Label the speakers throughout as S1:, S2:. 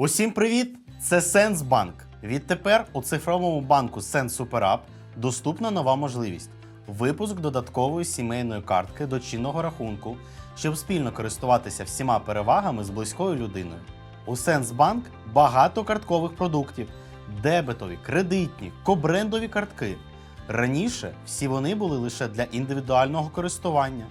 S1: Усім привіт! Це Сенсбанк. Відтепер у цифровому банку SuperUp доступна нова можливість випуск додаткової сімейної картки до чинного рахунку, щоб спільно користуватися всіма перевагами з близькою людиною. У Сенсбанк багато карткових продуктів: дебетові, кредитні, кобрендові картки. Раніше всі вони були лише для індивідуального користування.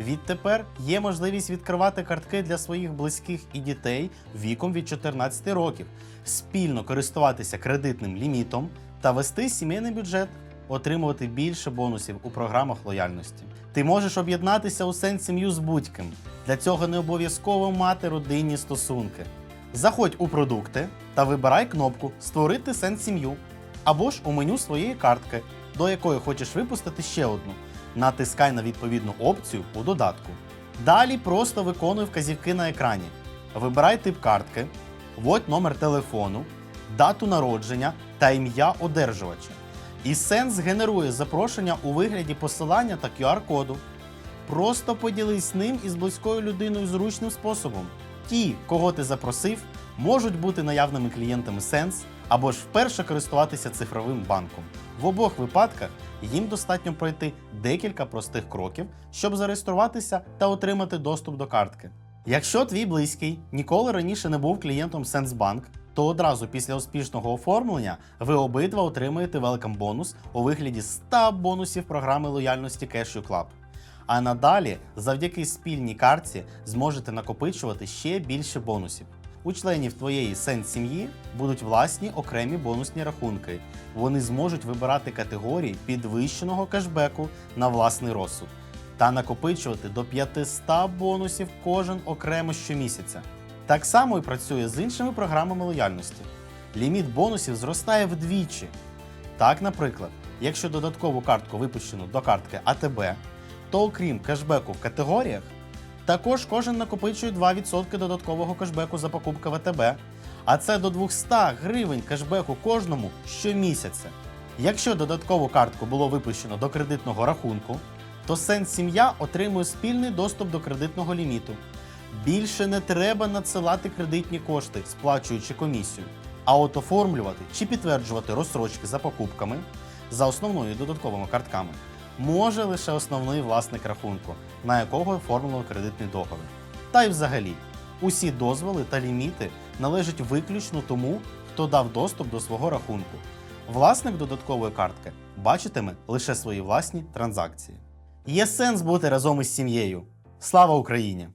S1: Відтепер є можливість відкривати картки для своїх близьких і дітей віком від 14 років, спільно користуватися кредитним лімітом та вести сімейний бюджет, отримувати більше бонусів у програмах лояльності. Ти можеш об'єднатися у сенс сім'ю з будь-ким. Для цього не обов'язково мати родинні стосунки. Заходь у продукти та вибирай кнопку Створити сенс сім'ю або ж у меню своєї картки, до якої хочеш випустити ще одну. Натискай на відповідну опцію у додатку. Далі просто виконуй вказівки на екрані. Вибирай тип картки, вводь номер телефону, дату народження та ім'я одержувача. І Сенс генерує запрошення у вигляді посилання та QR-коду. Просто поділись ним із близькою людиною зручним способом. Ті, кого ти запросив, можуть бути наявними клієнтами Сенс або ж вперше користуватися цифровим банком. В обох випадках їм достатньо пройти декілька простих кроків, щоб зареєструватися та отримати доступ до картки. Якщо твій близький ніколи раніше не був клієнтом Сенсбанк, то одразу після успішного оформлення ви обидва отримаєте велкам бонус у вигляді 100 бонусів програми лояльності Cashew Club. А надалі, завдяки спільній картці, зможете накопичувати ще більше бонусів. У членів твоєї сенс сім'ї будуть власні окремі бонусні рахунки. Вони зможуть вибирати категорії підвищеного кешбеку на власний розсуд та накопичувати до 500 бонусів кожен окремо щомісяця. Так само і працює з іншими програмами лояльності. Ліміт бонусів зростає вдвічі. Так, наприклад, якщо додаткову картку випущено до картки АТБ, то окрім кешбеку в категоріях, також кожен накопичує 2% додаткового кешбеку за покупки в АТБ, а це до 200 гривень кешбеку кожному щомісяця. Якщо додаткову картку було випущено до кредитного рахунку, то Сенс Сім'я отримує спільний доступ до кредитного ліміту. Більше не треба надсилати кредитні кошти, сплачуючи комісію, а от оформлювати чи підтверджувати розсрочки за покупками за основною додатковими картками може лише основний власник рахунку, на якого оформлено кредитний договір. Та й взагалі, усі дозволи та ліміти належать виключно тому, хто дав доступ до свого рахунку. Власник додаткової картки бачитиме лише свої власні транзакції. Є сенс бути разом із сім'єю. Слава Україні!